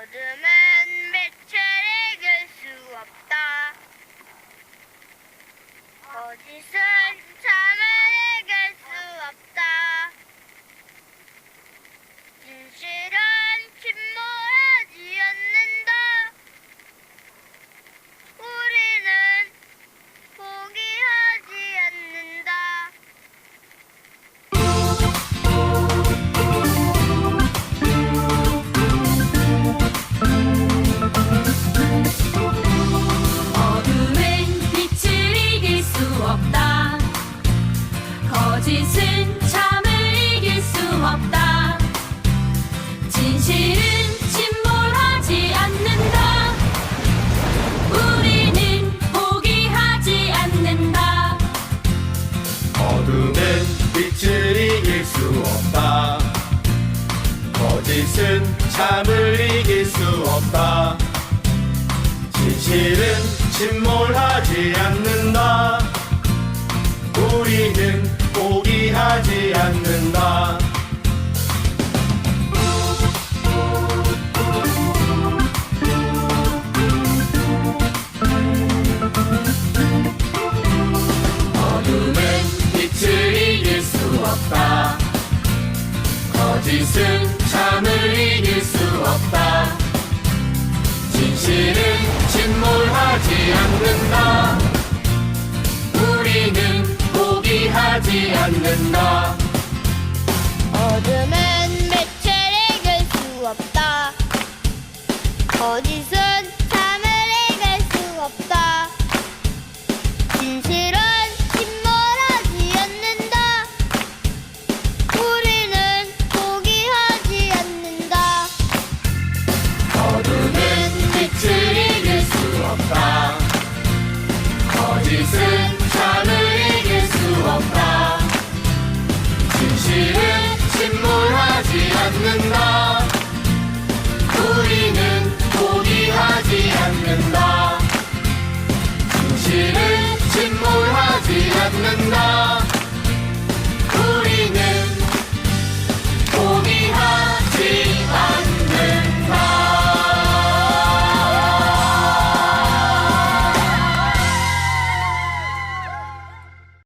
어둠은 빛을 이길 수 없다. 거짓은 거짓은 참을 이길 수 없다. 진실은 침몰하지 않는다. 우리는 포기하지 않는다. 어둠은 빛을 이길 수 없다. 거짓은 참을 이길 수 없다. 진실은 침몰하지 않는다. 우리는 포기하지 않는다. 어둠은 빛을 이길 수 없다. 거짓은 참을 이길 수 없다. 진실은 포기하지 않는다. 진실을 침몰하지 않는다. 우리는 포기하지 않는다. 진실을 침몰하지 않는다.